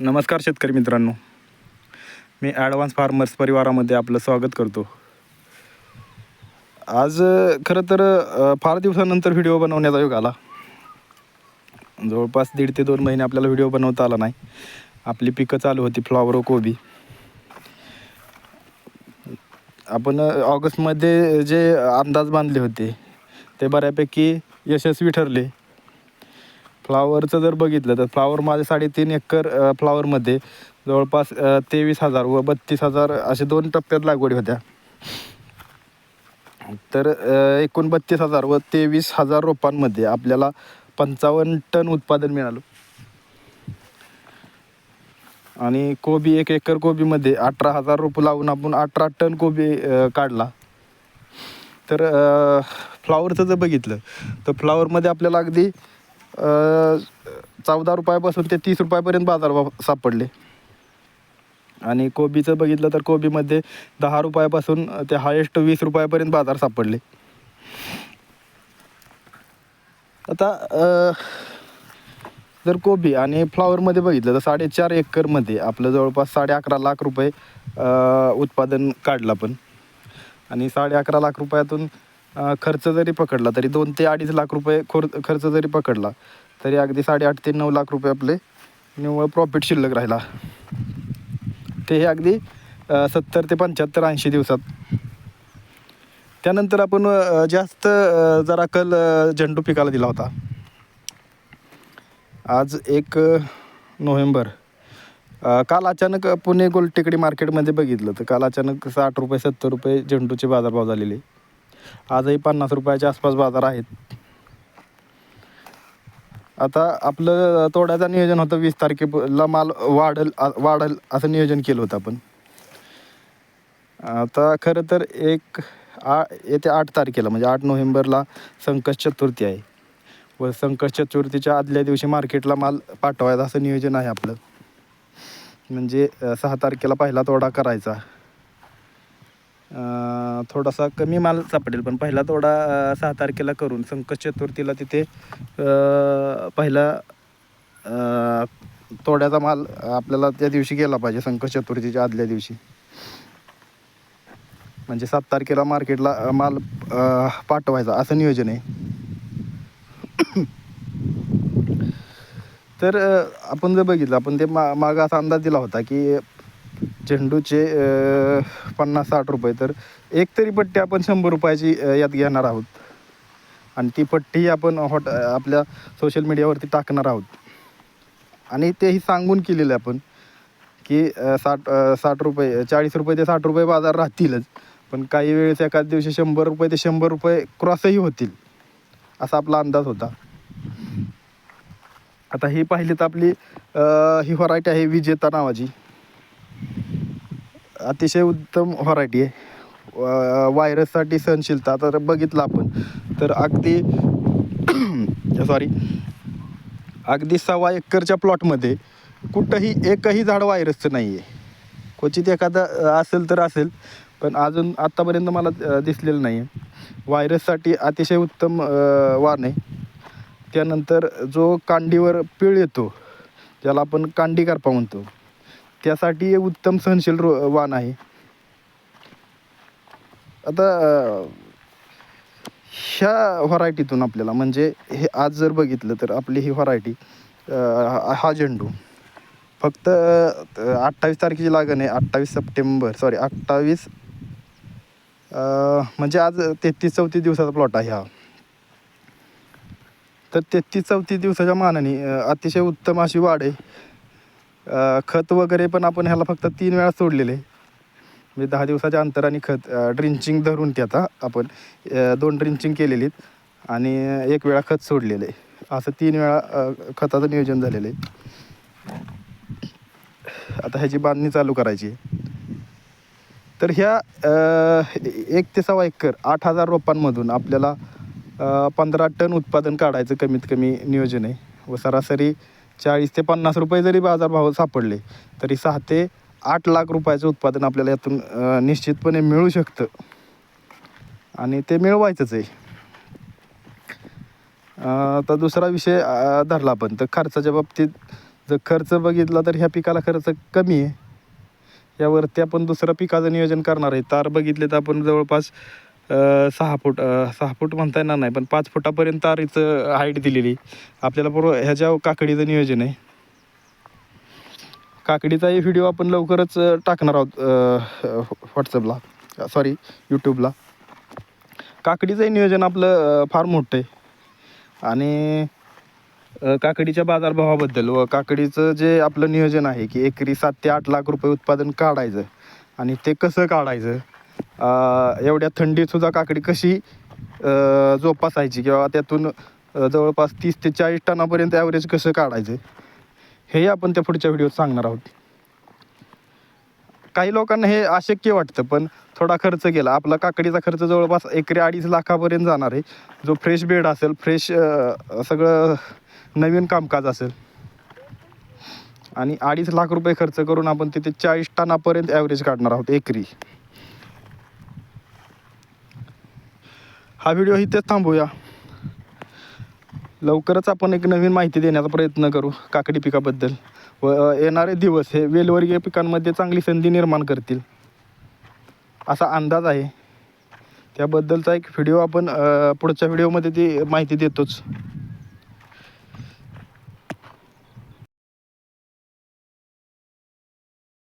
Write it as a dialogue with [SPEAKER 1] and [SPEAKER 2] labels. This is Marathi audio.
[SPEAKER 1] नमस्कार शेतकरी मित्रांनो. मी ॲडव्हान्स फार्मर्स परिवारामध्ये आपलं स्वागत करतो. आज खरं तर फार दिवसानंतर व्हिडिओ बनवण्याचा योग आला. जवळपास दीड ते दोन महिने आपल्याला व्हिडिओ बनवता आला नाही. आपली पिकं चालू होती फ्लॉवर कोबी. आपण ऑगस्टमध्ये जे अंदाज बांधले होते ते बऱ्यापैकी यशस्वी ठरले. फ्लावरचं जर बघितलं तर फ्लावर माझे साडेतीन एकर फ्लावरमध्ये जवळपास तेवीस हजार व बत्तीस हजार असे दोन टप्प्यात लागवडी होत्या. तर एकूण बत्तीस हजार व तेवीस हजार रोपांमध्ये आपल्याला पंचावन्न टन उत्पादन मिळालं. आणि कोबी एक एकर कोबीमध्ये अठरा हजार रोपं लावून आपण अठरा टन कोबी काढला. तर फ्लावरचं जर बघितलं तर फ्लावरमध्ये आपल्याला अगदी चौदा रुपयापासून ते तीस रुपयापर्यंत बाजारभाव सापडले. आणि कोबीचं बघितलं तर कोबीमध्ये दहा रुपयापासून ते हायेस्ट वीस रुपयापर्यंत बाजार सापडले. आता जर कोबी आणि फ्लॉवरमध्ये बघितलं तर साडेचार एकरमध्ये आपलं जवळपास साडे अकरा लाख रुपये उत्पादन काढलं पण आणि साडे अकरा लाख रुपयातून खर्च जरी पकडला तरी दोन ते अडीच लाख रुपये खोर खर्च जरी पकडला तरी अगदी साडेआठ ते नऊ लाख रुपये आपले निव्वळ प्रॉफिट शिल्लक राहिला. ते हे अगदी सत्तर ते पंच्याहत्तर ऐंशी दिवसात. त्यानंतर आपण जास्त जरा कल झेंडू पिकाला दिला होता. आज एक नोव्हेंबर. काल अचानक पुणे गोलटेकडी मार्केटमध्ये बघितलं तर काल अचानक साठ रुपये सत्तर रुपये झेंडूचे बाजारभाव झालेले. आजही पन्नास रुपयाच्या आसपास बाजार आहेत. आता आपलं तोड्याचं नियोजन होतं वीस तारखेला माल वाढल वाढल असं नियोजन केलं होतं आपण. आता खरं तर एक आ येत्या आठ तारखेला म्हणजे आठ नोव्हेंबरला संकट चतुर्थी आहे. व संकट चतुर्थीच्या आदल्या दिवशी मार्केटला माल पाठवायचा असं नियोजन आहे आपलं. म्हणजे सहा तारखेला पहिला तोडा करायचा. थोडासा कमी माल सापडेल पण पहिला तोडा सहा तारखेला करून संकट चतुर्थीला तिथे पहिला तोड्याचा माल आपल्याला त्या दिवशी गेला पाहिजे संकट चतुर्थीच्या आदल्या दिवशी. म्हणजे सात तारखेला मार्केटला माल पाठवायचा असं नियोजन आहे. तर आपण जर बघितलं आपण ते मा मागं असा अंदाज दिला होता की झेंडूचे पन्नास साठ रुपये. तर एक तरी पट्टी आपण शंभर रुपयाची यात घेणार आहोत. आणि ती पट्टी आपण हॉट आपल्या सोशल मीडियावरती टाकणार आहोत. आणि तेही सांगून केलेलं आहे आपण की साठ साठ रुपये चाळीस रुपये ते साठ रुपये बाजार राहतीलच. पण काही वेळेस एखाद दिवशी शंभर रुपये ते शंभर रुपये क्रॉसही होतील असा आपला अंदाज होता. आता ही पाहिली तर आपली ही व्हरायटी आहे विजेता नावाची. अतिशय उत्तम व्हरायटी आहे. व्हायरससाठी सहनशीलता तर बघितलं आपण. तर अगदी सॉरी अगदी सव्वा एकरच्या प्लॉटमध्ये कुठंही एकही झाड व्हायरसचं नाही आहे क्वचित एखादं असेल तर असेल पण अजून आत्तापर्यंत मला दिसलेलं नाही आहे व्हायरससाठी अतिशय उत्तम वान वाण आहे. त्यानंतर जो कांडीवर पिळ येतो ज्याला आपण कांडी करपा म्हणतो. त्यासाठी हे उत्तम सहनशील रो वाण आहे. आता ह्या व्हरायटीतून आपल्याला म्हणजे हे आज जर बघितलं तर आपली ही व्हरायटी हा झेंडू. फक्त अठ्ठावीस तारखेची लागण आहे अठ्ठावीस सप्टेंबर सॉरी अठ्ठावीस म्हणजे आज तेहतीस चौतीस दिवसाचा प्लॉट आहे हा. तर तेहतीस चौतीस दिवसाच्या मानाने अतिशय उत्तम अशी वाढ आहे. खत वगैरे पण आपण ह्याला फक्त तीन वेळा सोडलेले. आहे. म्हणजे दहा दिवसाच्या अंतराने खत ड्रिंचिंग धरून ते आता आपण दोन ड्रिंचिंग केलेली आहेत आणि एक वेळा खत सोडलेलं. आहे असं तीन वेळा खताचं नियोजन झालेलं आहे. आता ह्याची बांधणी चालू करायची आहे. तर ह्या एक ते सव्वा एकर आठ हजार रोपांमधून आपल्याला पंधरा टन उत्पादन काढायचं कमीत कमी नियोजन आहे. व सरासरी चाळीस ते पन्नास रुपये जरी बाजारभाव सापडले तरी सहा ते आठ लाख रुपयाचं उत्पादन आपल्याला यातून निश्चितपणे मिळू शकतं. आणि ते मिळवायचंच आहे. आता तर दुसरा विषय धरला आपण. तर खर्चाच्या बाबतीत जर खर्च बघितला तर ह्या पिकाला खर्च कमी आहे. यावरती आपण दुसरं पिकाचं नियोजन करणार आहे. तार बघितले तर आपण जवळपास सहा फूट सहा फूट म्हणता येणार नाही पण पाच फुटापर्यंत आरीचं हाईट दिलेली. आपल्याला बरोबर ह्याच्या काकडीचं नियोजन आहे. काकडीचाही व्हिडिओ आपण लवकरच टाकणार आहोत व्हॉट्सअपला सॉरी यूट्यूबला काकडीचंही नियोजन आपलं फार मोठं आहे. आणि काकडीच्या बाजारभावाबद्दल व काकडीचं जे आपलं नियोजन आहे की एकरी सात ते आठ लाख रुपये उत्पादन काढायचं आणि ते कसं काढायचं एवढ्या थंडीतसुद्धा काकडी कशी जोपासायची किंवा त्यातून जवळपास तीस ते चाळीस टनापर्यंत ॲव्हरेज कसं काढायचं? हेही आपण त्या पुढच्या व्हिडिओत सांगणार आहोत. काही लोकांना हे अशक्य वाटतं पण थोडा खर्च केला. आपला काकडीचा खर्च जवळपास एकरी अडीच लाखापर्यंत जाणार आहे. जो फ्रेश बेड असेल फ्रेश सगळं नवीन कामकाज असेल. आणि अडीच लाख रुपये खर्च करून आपण तिथे चाळीस टनापर्यंत ॲव्हरेज काढणार आहोत एकरी. हा व्हिडिओ इथेच थांबूया. लवकरच आपण एक नवीन माहिती देण्याचा प्रयत्न करू काकडी पिकाबद्दल. व येणारे दिवस हे वेलवर्गीय पिकांमध्ये चांगली संधी निर्माण करतील. असा अंदाज आहे. त्याबद्दलचा एक व्हिडिओ आपण पुढच्या व्हिडिओमध्ये ती माहिती देतोच.